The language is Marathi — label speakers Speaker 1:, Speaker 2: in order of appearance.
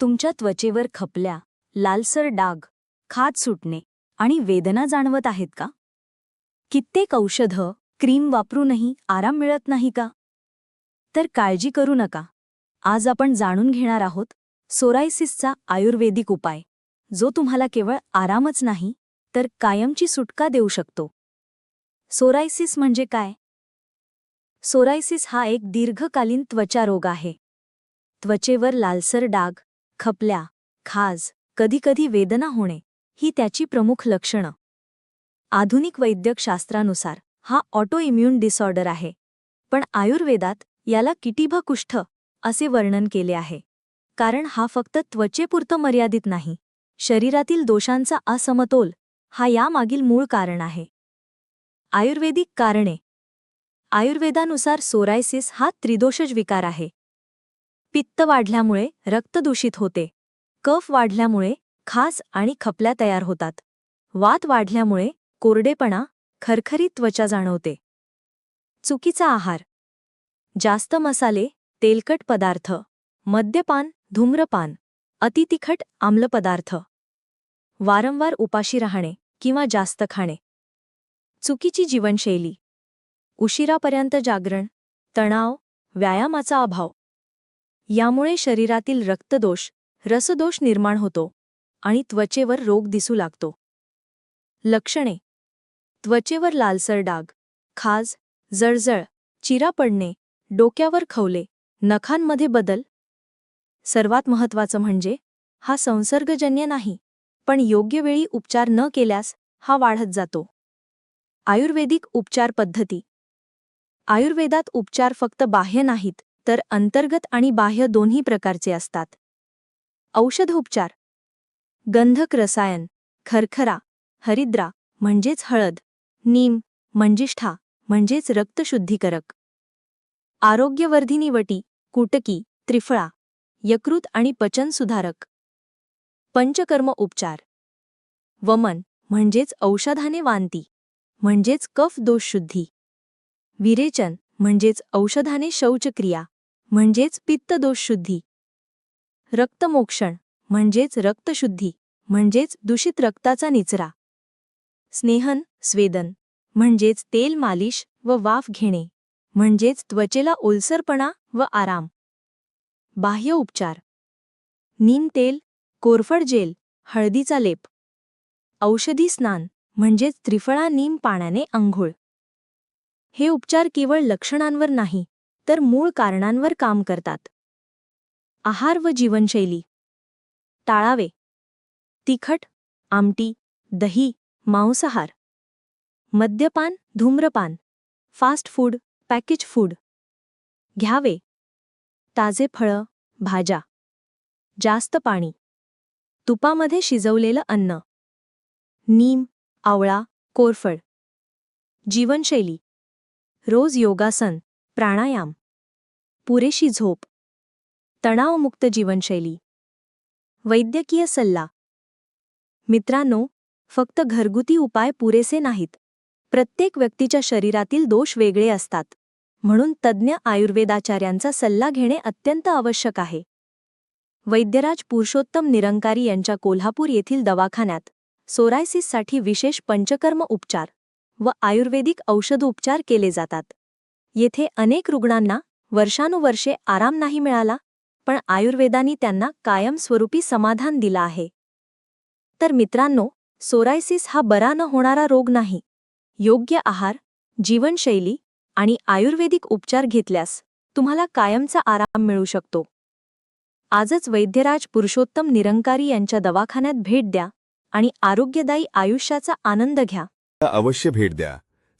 Speaker 1: तुमच्या त्वचेवर खपल्या लालसर डाग खाज सुटणे आणि वेदना जाणवत आहेत का? कित्येक औषधं क्रीम वापरूनही आराम मिळत नाही का? तर काळजी करू नका. आज आपण जाणून घेणार आहोत सोरायसिसचा आयुर्वेदिक उपाय जो तुम्हाला केवळ आरामच नाही तर कायमची सुटका देऊ शकतो. सोरायसिस म्हणजे काय? सोरायसिस हा एक दीर्घकालीन त्वचा रोग आहे. त्वचेवर लालसर डाग खपल्या खाज कधीकधी वेदना होणे ही त्याची प्रमुख लक्षणं. आधुनिक वैद्यकशास्त्रानुसार हा ऑटोइम्युन डिसऑर्डर आहे. पण आयुर्वेदात याला किटिभ कुष्ठ असे वर्णन केले आहे. कारण हा फक्त त्वचेपुरतं मर्यादित नाही. शरीरातील दोषांचा असमतोल हा यामागील मूळ कारण आहे. आयुर्वेदिक कारणे. आयुर्वेदानुसार सोरायसिस हा त्रिदोषज विकार आहे. पित्त वाढल्यामुळे रक्त दूषित होते. कफ वाढल्यामुळे खास आणि खपल्या तयार होतात. वात वाढल्यामुळे कोरडेपणा खरखरीत त्वचा जाणवते. चुकीचा आहार. जास्त मसाले तेलकट पदार्थ. मद्यपान धूम्रपान. अतितिखट आम्ल पदार्थ. वारंवार उपाशी राहणे किंवा जास्त खाणे. चुकीची जीवनशैली. उशिरापर्यंत जागरण तणाव व्यायामाचा अभाव. यामुळे शरीरातील रक्तदोष रसदोष निर्माण होतो आणि त्वचेवर रोग दिसू लागतो. लक्षणे. त्वचेवर लालसर डाग खाज जळजळ चिरा पडणे डोक्यावर खवले नखांमध्ये बदल. सर्वात महत्त्वाचं म्हणजे हा संसर्गजन्य नाही पण योग्य वेळी उपचार न केल्यास हा वाढत जातो. आयुर्वेदिक उपचार पद्धती. आयुर्वेदात उपचार फक्त बाह्य नाहीत तर अंतर्गत आणि बाह्य दोन्ही प्रकारचे असतात. औषधोपचार. गंधक रसायन. खरखरा. हरिद्रा. म्हणजेच हळद. नीम. मंजिष्ठा. म्हणजेच रक्तशुद्धीकरक आरोग्यवर्धिनी वटी कुटकी. त्रिफळा. यकृत आणि पचन सुधारक. पंचकर्म उपचार. वमन. म्हणजेच औषधाने वांती. म्हणजेच कफ दोषशुद्धी विरेचन. म्हणजेच औषधाने शौचक्रिया. म्हणजेच पित्तदोषशुद्धी. रक्तमोक्षण म्हणजेच रक्तशुद्धी म्हणजेच दूषित रक्ताचा निचरा. स्नेहन स्वेदन म्हणजेच तेल मालिश व वाफ घेणे म्हणजेच त्वचेला ओलसरपणा व आराम. बाह्य उपचार. नीम तेल कोरफड जेल हळदीचा लेप. औषधी स्नान म्हणजेच त्रिफळा नीम पाण्याने अंघोळ हे उपचार केवळ लक्षणांवर नाही तर मूळ कारणांवर काम करतात. आहार व जीवनशैली. टाळावे तिखट आमटी दही मांसाहार. मद्यपान धूम्रपान. Fast food package food. घ्यावे. ताजे फळं भाज्या. जास्त पाणी. तुपामध्ये शिजवलेलं अन्न. नीम आवळा कोरफड. जीवनशैली. रोज योगासन. प्राणायाम. पुरेशी झोप. तणावमुक्त जीवनशैली. वैद्यकीय सल्ला. मित्रांनो फक्त घरगुती उपाय पुरेसे नाहीत. प्रत्येक व्यक्तीच्या शरीरातील दोष वेगळे असतात. म्हणून तज्ज्ञ आयुर्वेदाचार्यांचा सल्ला घेणे अत्यंत आवश्यक आहे. वैद्यराज पुरुषोत्तम निरंकारी यांच्या कोल्हापूर येथील दवाखान्यात सोरायसिससाठी विशेष पंचकर्म उपचार व आयुर्वेदिक औषधोपचार केले जातात. येथे अनेक रुग्णांना वर्षानुवर्षे आराम नाही मिळाला पण आयुर्वेदानी त्यांना कायमस्वरूपी समाधान दिला आहे. तर मित्रांनो सोरायसिस हा बरा न होणारा रोग नाही. योग्य आहार जीवनशैली आणि आयुर्वेदिक उपचार घेतल्यास तुम्हाला कायमचा आराम मिळू शकतो. आजच वैद्यराज पुरुषोत्तम निरंकारी यांच्या दवाखान्यात भेट द्या आणि आरोग्यदायी आयुष्याचा आनंद घ्या.
Speaker 2: अवश्य भेट द्या.